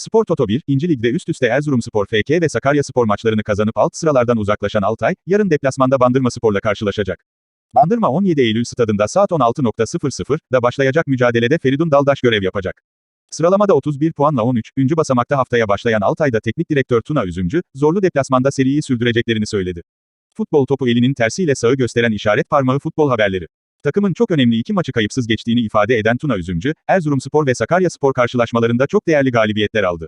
Spor Toto 1, İnci Lig'de üst üste Erzurumspor FK ve Sakaryaspor maçlarını kazanıp alt sıralardan uzaklaşan Altay, yarın deplasmanda Bandırmaspor'la karşılaşacak. Bandırma 17 Eylül stadında saat 16.00'da başlayacak mücadelede Feridun Daldaş görev yapacak. Sıralamada 31 puanla 13. basamakta haftaya başlayan Altay'da teknik direktör Tuna Üzümcü, zorlu deplasmanda seriyi sürdüreceklerini söyledi. Futbol topu elinin tersiyle sağı gösteren işaret parmağı futbol haberleri. Takımın çok önemli iki maçı kayıpsız geçtiğini ifade eden Tuna Üzümcü, Erzurumspor ve Sakaryaspor karşılaşmalarında çok değerli galibiyetler aldı.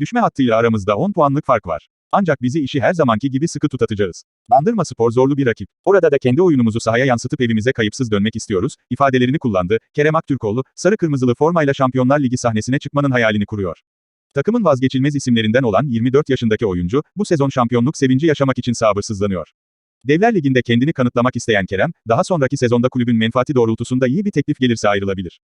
Düşme hattıyla aramızda 10 puanlık fark var. Ancak bizi işi her zamanki gibi sıkı tutatacağız. Bandırma Spor zorlu bir rakip. Orada da kendi oyunumuzu sahaya yansıtıp evimize kayıpsız dönmek istiyoruz, ifadelerini kullandı. Kerem Aktürkoğlu, sarı kırmızılı formayla Şampiyonlar Ligi sahnesine çıkmanın hayalini kuruyor. Takımın vazgeçilmez isimlerinden olan 24 yaşındaki oyuncu, bu sezon şampiyonluk sevinci yaşamak için sabırsızlanıyor. Devler Ligi'nde kendini kanıtlamak isteyen Kerem, daha sonraki sezonda kulübün menfaati doğrultusunda iyi bir teklif gelirse ayrılabilir.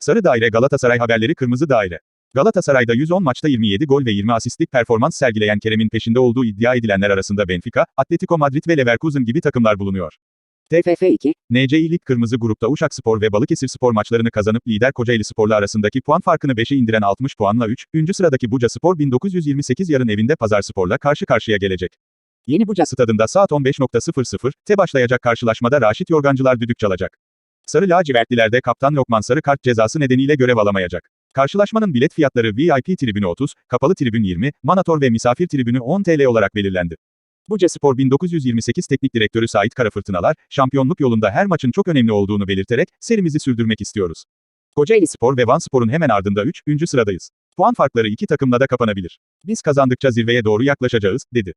Sarı Daire Galatasaray haberleri Kırmızı Daire. Galatasaray'da 110 maçta 27 gol ve 20 asistlik performans sergileyen Kerem'in peşinde olduğu iddia edilenler arasında Benfica, Atletico Madrid ve Leverkusen gibi takımlar bulunuyor. TFF 2, NCİ Lig Kırmızı Grupta Uşakspor ve Balıkesirspor maçlarını kazanıp lider Kocaeli Spor'la arasındaki puan farkını 5'e indiren 60 puanla 3. sıradaki Buca Spor 1928 yarın evinde Pazar Spor'la karşı karşıya gelecek. Yeni Buca Stadında saat 15.00'te başlayacak karşılaşmada Raşit Yorgancılar düdük çalacak. Sarı lacivertlilerde kaptan Lokman sarı kart cezası nedeniyle görev alamayacak. Karşılaşmanın bilet fiyatları VIP tribünü 30, kapalı tribün 20, manator ve misafir tribünü 10 TL olarak belirlendi. Buca Spor 1928 Teknik Direktörü Sait Karafırtınalar, şampiyonluk yolunda her maçın çok önemli olduğunu belirterek, serimizi sürdürmek istiyoruz. Kocaeli Spor ve Van Spor'un hemen ardında 3. sıradayız. Puan farkları iki takımla da kapanabilir. Biz kazandıkça zirveye doğru yaklaşacağız, dedi.